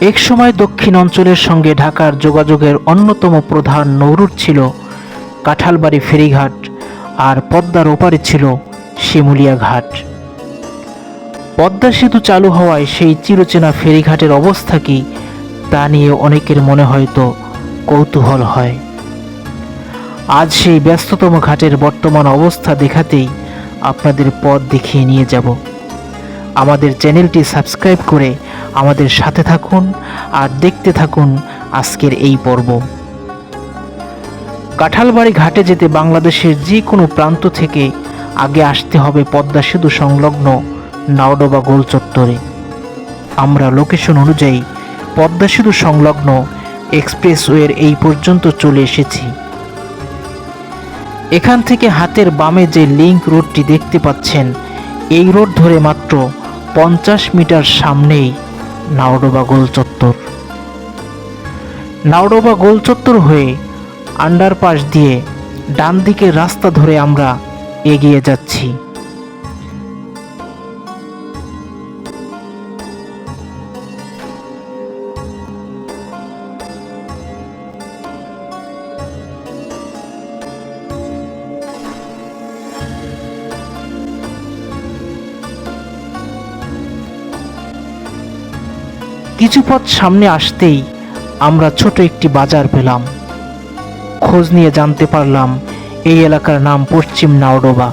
এক সময় দক্ষিণ অঞ্চলের সঙ্গে ঢাকার যোগাযোগের অন্যতম প্রধান নৌরুট ছিল কাঁঠালবাড়ি ফেরিঘাট আর পদ্মার ওপারে ছিল শিমুলিয়া ঘাট। পদ্মা সেতু চালু হওয়ায় সেই চিরচেনা ফেরিঘাটের অবস্থা কি তা নিয়ে অনেকের মনে হয়তো কৌতূহল হয়। আজ সেই ব্যস্ততম ঘাটের বর্তমান অবস্থা দেখাতেই আপনাদের পথ দেখিয়ে নিয়ে যাব। আমাদের চ্যানেলটি সাবস্ক্রাইব করে আমাদের সাথে থাকুন আর দেখতে থাকুন আজকের এই পর্ব। কাঁঠালবাড়ি ঘাটে যেতে বাংলাদেশের যে কোনো প্রান্ত থেকে আগে আসতে হবে পদ্মা সেতু সংলগ্ন নাওডোবা গোল চত্বরে। আমরা লোকেশন অনুযায়ী পদ্মা সেতু সংলগ্ন এক্সপ্রেসওয়ের এই পর্যন্ত চলে এসেছি। এখান থেকে হাতের বামে যে লিংক রোডটি দেখতে পাচ্ছেন, এই রোড ধরে মাত্র পঞ্চাশ মিটার সামনেই নাওডোবা গোল চত্বর। নাওডোবা গোল চত্বর হয়ে আন্ডারপাস দিয়ে ডান দিকে রাস্তা ধরে আমরা এগিয়ে যাচ্ছি। কিছু পথ সামনে আসতেই আমরা ছোট একটি বাজার পেলাম। খোঁজ নিয়ে জানতে পারলাম এই এলাকার নাম পশ্চিম নাওডোবা।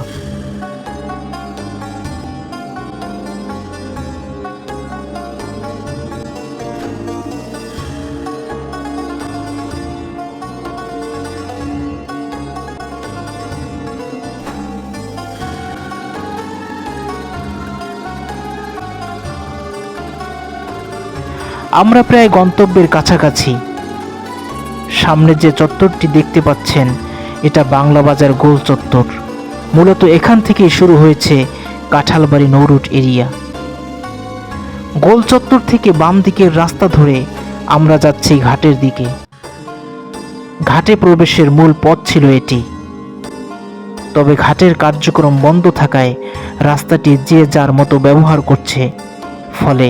আমরা প্রায় গন্তব্যের কাছাকাছি। সামনে যে চত্বরটি দেখতে পাচ্ছেন, এটা বাংলা বাজার গোল চত্বর। মূলত এখান থেকেই শুরু হয়েছে কাঁঠালবাড়ি নৌরুট এরিয়া। গোল চত্বর থেকে বাম দিকের রাস্তা ধরে আমরা যাচ্ছি ঘাটের দিকে। ঘাটে প্রবেশের মূল পথ ছিল এটি। তবে ঘাটের কার্যক্রম বন্ধ থাকায় রাস্তাটি যে যার মতো ব্যবহার করছে, ফলে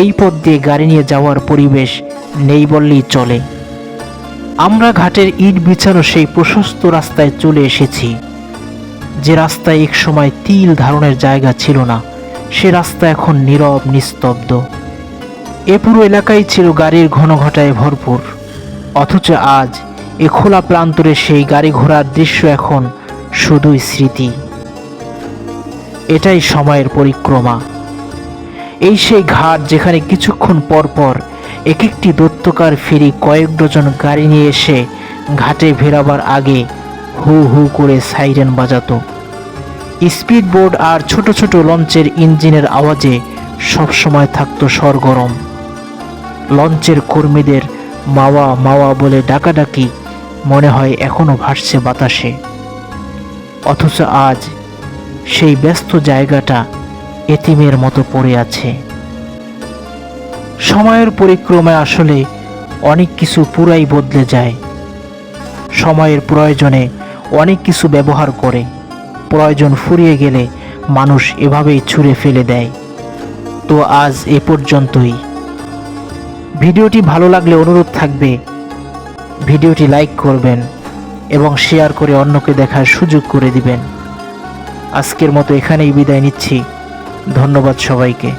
এই পথ দিয়ে গাড়ি নিয়ে যাওয়ার পরিবেশ নেই বললেই চলে। আমরা ঘাটের ইট বিছানো সেই প্রশস্ত রাস্তায় চলে এসেছি। যে রাস্তায় এক সময় তিল ধারণের জায়গা ছিল না, সে রাস্তা এখন নীরব, নিস্তব্ধ। এ পুরো এলাকাই ছিল গাড়ির ঘন ঘটায় ভরপুর। অথচ আজ এ খোলা প্রান্তরে সেই গাড়ি ঘোড়ার দৃশ্য এখন শুধুই স্মৃতি। এটাই সময়ের পরিক্রমা। এই সেই ঘাট যেখানে কিছুক্ষণ পর পর এক একটি দত্তকার ফেরি কয়েক ডজন গাড়ি নিয়ে এসে ঘাটে ভেরাবার আগে হু হু করে সাইরেন বাজাতো। স্পিড বোর্ড আর ছোট ছোট লঞ্চের ইঞ্জিনের আওয়াজে সবসময় থাকত সরগরম। লঞ্চের কর্মীদের মাওয়া মাওয়া বলে ডাকাডাকি মনে হয় এখনও ভাসছে বাতাসে। অথচ আজ সেই ব্যস্ত জায়গাটা এতিমের মতো পড়ে আছে। সময়ের পরিক্রমায় আসলে অনেক কিছু পুরাই বদলে যায়। সময়ের প্রয়োজনে অনেক কিছু ব্যবহার করে। প্রয়োজন ফুরিয়ে গেলে মানুষ এভাবেই ছুঁড়ে ফেলে দেয়। তো আজ এ পর্যন্তই। ভিডিওটি ভালো লাগলে অনুরোধ থাকবে, ভিডিওটি লাইক করবেন এবং শেয়ার করে অন্যকে দেখার সুযোগ করে দিবেন। আজকের মতো এখানেই বিদায় নিচ্ছি। ধন্যবাদ সবাইকে।